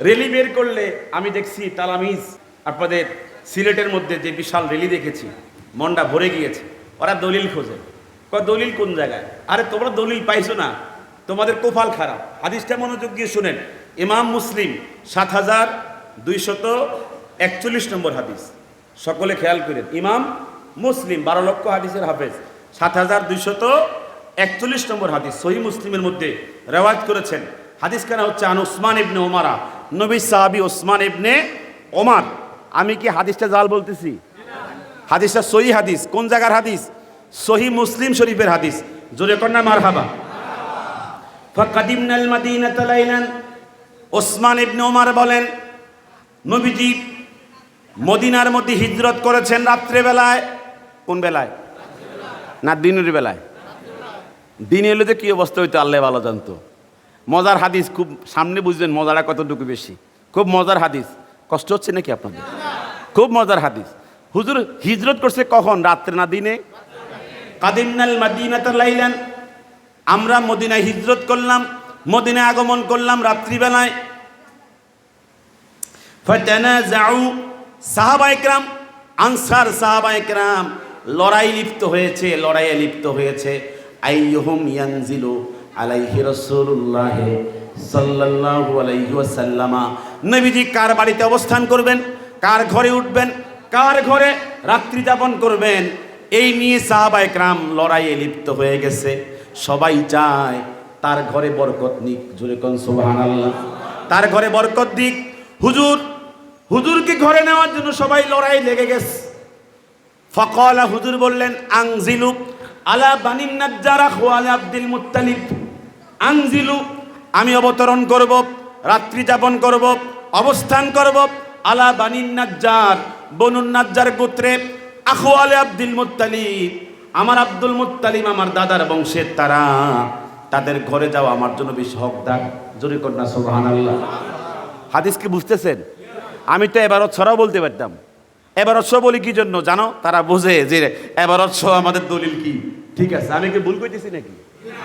Rally বের করলে আমি দেখছি তালামিজ আপনাদের সিলেটের মধ্যে যে বিশাল রেলি দেখেছি, মনটা ভরে গিয়েছে। ওরা দলিল খোঁজে। দলিল কোন জায়গায়? আরে, তোমরা দলিল পাইছো না। তোমাদের কোফাল খারাপ। হাদিসটা মনোযোগ দিয়ে শুনেন। ইমাম মুসলিম, সাত হাজার দুইশত একচল্লিশ নম্বর হাদিস। সকলে খেয়াল করেন। ইমাম মুসলিম, বারো লক্ষ হাদিসের হাফেজ। সাত হাজার দুইশত একচল্লিশ নম্বর হাদিস। সহি মুসলিমের মধ্যে রেওয়াজ করেছেন। হাদিস কেনা হচ্ছে আন ওসমান ইবনে ওমারা নবী সাহাবি ওসমান ইবনে ওমার। আমি কি হাদিসটা জাল বলতেছি? হাদিসটা সহি হাদিস। কোন জায়গার হাদিস? সহি মুসলিম শরীফের হাদিস। জোরে কন্যা মার হাবা ওসমান ইবনে ওমর বলেন, নবীজি মদিনার মধ্যে হিজরত করেছেন রাত্রে বেলায় কোন বেলায়? না, দিনের বেলায়। দিন এলে যে কী অবস্থা হইতো, আল্লাহ ভালো জানতো। মজার হাদিস, খুব সামনে বুঝবেন মজাটা কতটুকু বেশি। খুব মজার হাদিস। কষ্ট হচ্ছে নাকি আপনাদের? খুব মজার হাদিস। হুজুর হিজরত করছে কখন? রাত্রে না দিনে? কাদিমনাল আমরা মদিনায় হিজরত করলাম, মদিনায় আগমন করলাম রাত্রিবেলায়। ফাতানাজাউ আনসার সাহাবা লড়াই লিপ্ত হয়েছে, লড়াইয়ে লিপ্ত হয়েছে। আইয়ুহুম ইয়ানজিলু আলাইহি রাসূলুল্লাহ সাল্লাল্লাহু আলাইহি ওয়াসাল্লামা। নবীজি কার বাড়িতে অবস্থান করবেন? কার ঘরে উঠবেন? কার ঘরে রাত্রি যাপন করবেন? এই নিয়ে সাহাবা একরাম লড়াইয়ে লিপ্ত হয়ে গেছে। সবাই চায় তার ঘরে বরকত নিক। জোরে কোন সুবহানাল্লাহ। তার ঘরে বরকত দিক। হুজুর, হুজুরকে ঘরে নেওয়ার জন্য সবাই লড়াই লেগে গেছে। ফকলা হুজুর বললেন আংজিলু আলা বানিন নাজ্জারা খোয়ালে আব্দুল মুত্তালিব। আংজিলু আমি অবতরণ করব, রাত্রি যাপন করব, অবস্থান করব, আলা বানিন নাজ্জার, বনুন নাজ্জার গোত্রে আখওয়ালে আব্দুল মুত্তালিব। আমার আব্দুল মুত্তালিব আমার দাদার বংশের তারা। তাদের ঘরে যাওয়া আমার জন্য বেশি হকদার। জোরে কন্যা সুবহানাল্লাহ। হাদিস কি বুঝতেছেন? আমি তো এবার ছড়াও বলতে পারতাম। এবার অশ্ব বলি কি জন্য? জানো? তারা বোঝে যে এবার অশ্ব আমাদের দলিল কি? ঠিক আছে, আমি কি ভুল করতেছি নাকি?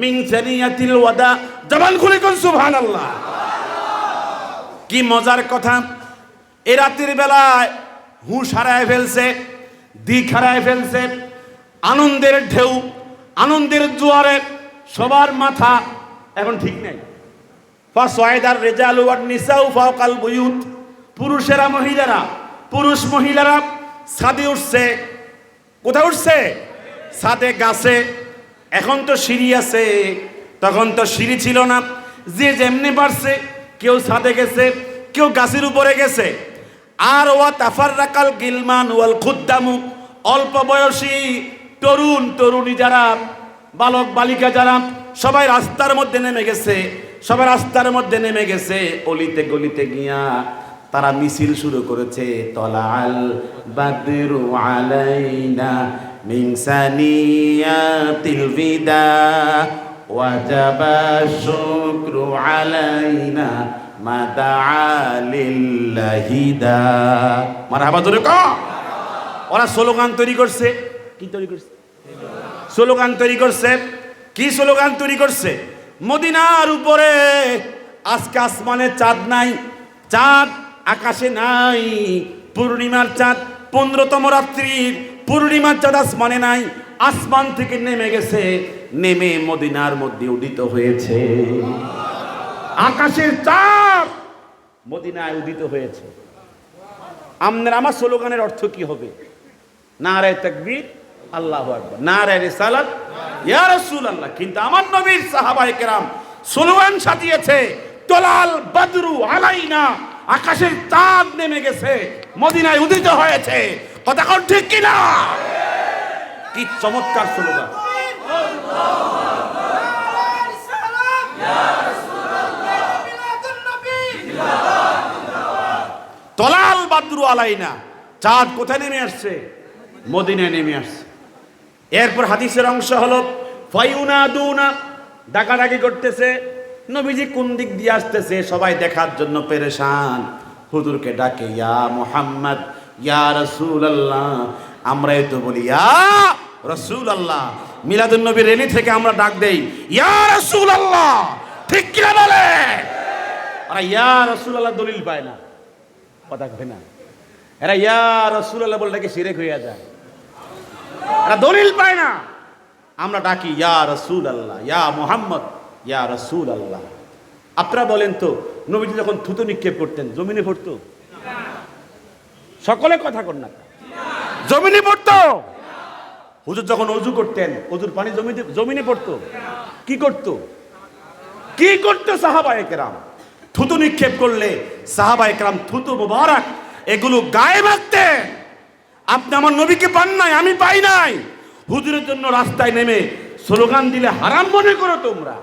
মিন সানিয়াতিল ওয়াদা। জবান খুলে কোন আল্লাহ কি মজার কথা, এ রাতের বেলায় হুঁশ হারায় ফেলছে, দিক হারায় ফেলছে, আনন্দের ঢেউ, আনন্দের জোয়ারে সবার মাথা এখন ঠিক নেই। ফাসওয়াইদার রেজাল ওয়ার নিসাউ ফাওকাল বুয়ুত। পুরুষেরা, মহিলারা, পুরুষ মহিলারা ছাদে উঠছে। কোথায় উঠছে? ছাদে গাছে। এখন তো সিঁড়ি আছে, তখন তো সিঁড়ি ছিল না। যে যেমনি পারছে, কেউ ছাদে গেছে, কেউ গাছের উপরে গেছে। আর ওয়া তাফার রাকাল গিলমান ওয়াল খুদ্দামু, অল্প বয়সী তরুণ তরুণী যারা, বালক বালিকা যারা, সবাই রাস্তার মধ্যে নেমে গেছে, সবাই রাস্তার মধ্যে নেমে গেছে। অলিতে গলিতে গিয়া তারা মিছিল শুরু করেছে তলাল বাদরু আলাইনা মিন সানিয়াতিল বিদা ওয়াজাবা শুকরু আলাইনা মাদা লিল্লাহিদা মারহাবা জোরে ক। ওরা স্লোগান তৈরি করছে। কি তৈরি করছে? স্লোগান তৈরি করছে। কি স্লোগান তৈরি করছে? মদিনার উপরে আজকে আসমানে চাঁদ নাই। চাঁদ আকাশে নাই। পূর্ণিমার চাঁদ, পনেরোতম রাত্রির পূর্ণিমার চাঁদ আসমানে নাই, আসমান থেকে নেমে গেছে, নেমে মদিনার মধ্যে উদিত হয়েছে। আকাশের চাপ মদিনায় উদিত হয়েছে। আমাদের আমার স্লোগানের অর্থ কি হবে? নারায় তাকবীর, আল্লাহ আকবার। নারায় রিসালাত, ইয়া রাসূলুল্লাহ। কিন্তু আমার নবীর সাহাবায়ে কেরাম স্লোগান সাজিয়েছে, তোলাল বদরু আলাইনা, আকাশের চাঁদ নেমে গেছে, মদিনায় উদিত হয়েছে। কথা কোন ঠিক কি না কি চমৎকার স্লোগান। তলাল বাদ্রু আলাইনা চাঁদ কোথায় নেমে আসছে? মদিনায় নেমে আসছে। এরপর হাদিসের অংশ হলো ফাইউনা দুনা ডাকাডাকি করতেছে। নবীজি কোন দিক দিয়ে আসতেছে? সবাই দেখার জন্য পেরেশান। হুজুরকে ডাকে ইয়া মুহাম্মদ ইয়া রাসূল আল্লাহ আমরাই তো বলি, ইয়া রসুল আল্লাহ মিলাদুন নবী রেলি থেকে আমরা ডাক দেই, ইয়া রাসূল আল্লাহ ঠিক কিনা বলে? আর ইয়া রাসূল আল্লাহ দলিল পায় না। কথা না। এরা ইয়া রাসূল আল্লাহ বলটাকে শিরেক হইয়া যায়। এরা দলিল পায় না। আমরা ডাকি, ইয়া রসুল আল্লাহ ইয়া মোহাম্মদ, ইয়া রসুল আল্লাহ আপনারা বলেন তো, নবীজি যখন থুতু নিক্ষেপ করতেন, জমিনে পড়তো? সকলে কথা কর না জমিনে পড়তো। হুজুর যখন অজু করতেন অজুর পানি জমিতে জমিনে পড়তো। কি করতো? কি করতো সাহাবায়ে কেরাম? থুতু নিক্ষেপ করলে সাহাবায়ে কেরাম থুতু মোবারক এগুলো গায়ে মারতেন আপনি আমার নবীকে পান নাই আমি পাই নাই। হুজুরের জন্য রাস্তায় নেমে স্লোগান দিলে হারাম মনে করো তোমরা।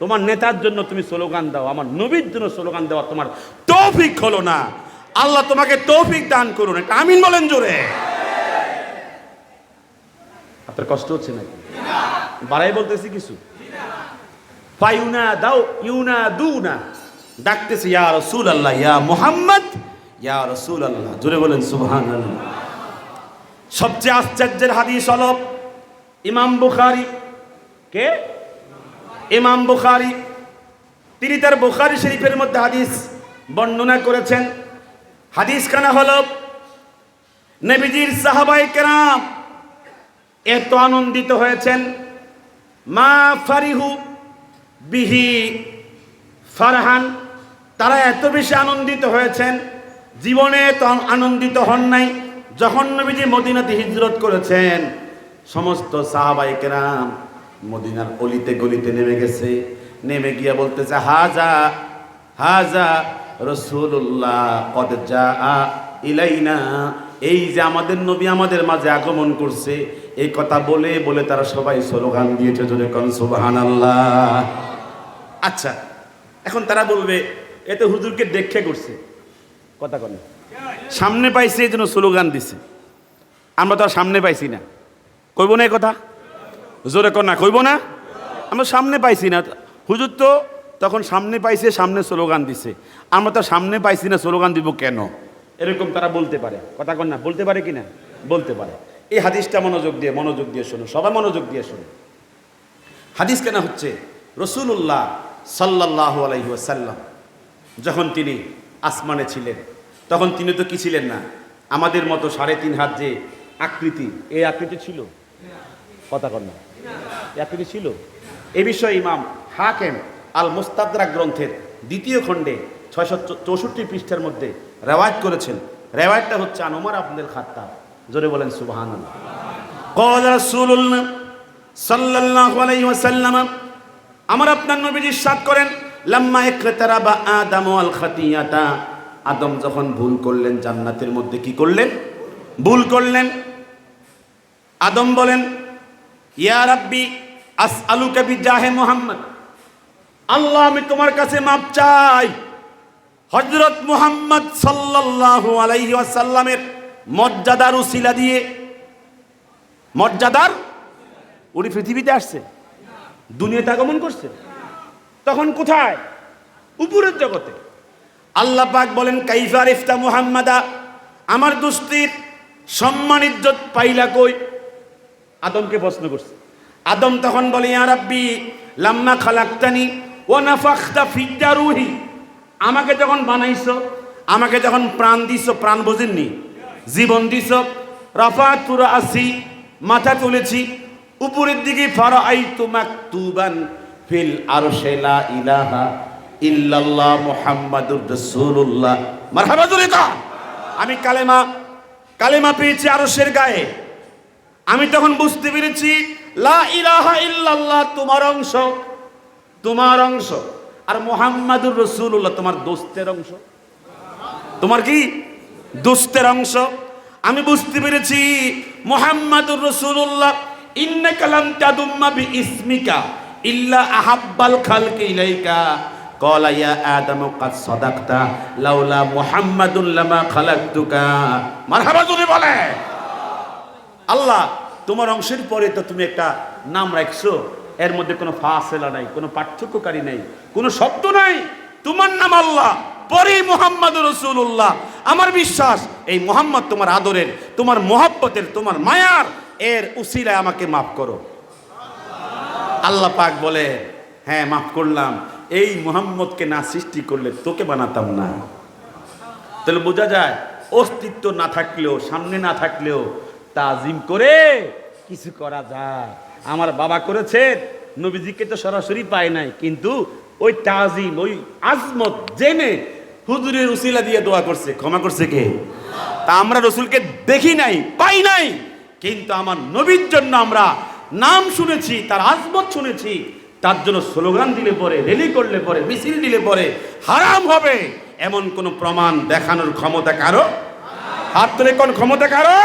তোমার নেতার জন্য তুমি স্লোগান দাও আমার নবীর জন্য স্লোগান দেওয়া তোমার তৌফিক হলো না। আল্লাহ তোমাকে তৌফিক দান করুন, একটা আমিন বলেন জোরে। আপনার কষ্ট হচ্ছে নাকি? বাড়াই বলতেছি কিছু। পাইউনা দাও ইউনা দুনা ডাকতেছে, ইয়া রসুল আল্লাহ ইয়া মোহাম্মদ, ইয়া রসুল আল্লাহ জোরে বলেন সুবহান সবচেয়ে আশ্চর্যের হাদিস হলো, ইমাম বুখারি, কে? ইমাম বুখারি। তিনি তার বুখারি শরীফের মধ্যে হাদিস বর্ণনা করেছেন হাদিস খানা হল নবীজির সাহাবাই কেরাম এত আনন্দিত হয়েছেন, মা ফারিহু বিহি ফারহান, তারা এত বেশি আনন্দিত হয়েছেন, জীবনে আনন্দিত হন নাই, যখন নবীজি মদিনাতে হিজরত করেছেন, সমস্ত সাহাবাই কেরাম মদিনার অলিতে গলিতে নেমে গেছে, নেমে গিয়া বলতেছে, হাজা হাজা রসুল্লাহ কদ যা ইলাইনা, এই যে আমাদের নবী আমাদের মাঝে আগমন করছে, এই কথা বলে বলে তারা সবাই স্লোগান দিয়েছে জোরে কন সুবহান আল্লাহ আচ্ছা এখন তারা বলবে এতে হুজুরকে দেখে করছে। কথা কন। সামনে পাইছে এই জন্য স্লোগান দিছে। আমরা তো আর সামনে পাইছি না। কইব না এই কথা? জোরে কর না, কইব না? আমরা সামনে পাইছি না। হুজুর তো তখন সামনে পাইছে, সামনে স্লোগান দিছে। আমরা তো সামনে পাইছি না, স্লোগান দিব কেন? এরকম তারা বলতে পারে। কথা কন না, বলতে পারে কি না বলতে পারে। এই হাদিসটা মনোযোগ দিয়ে মনোযোগ দিয়ে শোনো সবাই মনোযোগ দিয়ে শোনো হাদিস কেন হচ্ছে রসুল্লাহ সাল্লাহ আলাইহি ওয়াসাল্লাম, যখন তিনি আসমানে ছিলেন। তখন তিনি তো কি ছিলেন না? আমাদের মতো সাড়ে তিন হাত যে আকৃতি, এই আকৃতি ছিল? কথা এই আকৃতি ছিল? এ বিষয়ে ইমাম হাকেম আল মুস্তাদরা গ্রন্থের দ্বিতীয় খণ্ডে ছয়শো চৌষট্টি পৃষ্ঠের মধ্যে রেওয়ায়ত করেছেন। রেওয়ায়তটা হচ্ছে আনোমার আপনাদের খাত্তা জোরে বলেন সুবাহান আমার আপনার নবীজি সাত করেন, লাম্মা একরেতারা বা আদাম আল খাতিয়াতা? আদম যখন ভুল করলেন, জান্নাতের মধ্যে কি করলেন? ভুল করলেন। আদম বলেন, ইয়া রাব্বি আস আলু কবি জাহে মোহাম্মদ। আল্লাহ, আমি তোমার কাছে মাপ চাই। হযরত মুহাম্মদ সাল্লাল্লাহু আলাইহি ওয়াসাল্লামের মর্যাদার উসিলা দিয়ে। মর্যাদার? উনি পৃথিবীতে আসছে। দুনিয়াতে আগমন করছে। তখন কোথায়? উপরের জগতে। আল্লাহ পাক বলেন কাইফার ইফতা মুহাম্মাদা? আমার দুস্তির সম্মান, ইজ্জত পাইলা কই? আদমকে প্রশ্ন করছে। আদম তখন বলে, ইয়া রাব্বি, লাম্মা খালাক্তানি ওয়া নাফাখতা ফিদ্দা রুহি আমাকে যখন বানাইছো, আমাকে যখন প্রাণ দিছো, প্রাণ বোঝেননি, জীবন দিছ রাফা তুরা আসি, মাথা তুলেছি, উপরের দিকে ফারা আই তুমাক তুবান ফিল আরশে লা ইলাহা ইল্লাল্লাহ মুহাম্মাদুর রাসূলুল্লাহ। মারহাবা জোরে কর। আমি কালেমা কালেমা পেয়েছি আরশের গায়ে। আমি তখন বুঝতে পেরেছি, লা ইলাহা ইল্লাল্লাহ, তোমার অংশ তোমার অংশ। আর মোহাম্মদুর রসুল্লাহ তোমার দোস্তের অংশ। তোমার কি? দোস্তের অংশ। আমি বুঝতে পেরেছি, মোহাম্মদুর রসুল্লাহ ইন্না কালাম তাদুম্মা বি ইসমিকা ইল্লা আহাব্বাল খালকে ইলাইকা। ইয়া আদম কাদ সাদাকতা, লাউলা মুহাম্মাদুন লামা খালাকতুকা। মারহাবা যদি বলে। আল্লাহ, তোমার অংশের পরে তো তুমি একটা নাম রাখছো। এর মধ্যে কোনো ফাসেলা নাই, কোনো পার্থক্যকারী নাই, কোনো শব্দ নাই। তোমার নাম আল্লাহ, পরে মোহাম্মদ রসুল্লাহ আমার বিশ্বাস, এই মোহাম্মদ তোমার আদরের, তোমার মোহাব্বতের, তোমার মায়ার, এর উসিলায় আমাকে মাফ করো। আল্লাহ পাক বলে হ্যাঁ মাফ করলাম। এই মোহাম্মদকে না সৃষ্টি করলে তোকে বানাতাম না। তাহলে বোঝা যায়, অস্তিত্ব না থাকলেও, সামনে না থাকলেও তাজিম করে কিছু করা যায়। আমার বাবা করেছে, নবীজিকে তো সরাসরি পায় নাই, কিন্তু ওই তাজিম, ওই আজমত জেনে হুজুরের উসিলা দিয়ে দোয়া করছে, ক্ষমা করছে কে? তা আমরা রসুলকে দেখি নাই, পাই নাই, কিন্তু আমার নবীর জন্য আমরা নাম শুনেছি, তার আজমত শুনেছি, তার জন্য স্লোগান দিলে পরে, রেলি করলে পরে, মিছিল দিলে পরে হারাম হবে, এমন কোন প্রমাণ দেখানোর ক্ষমতা কারও? হাত তুলে কোন ক্ষমতা কারও?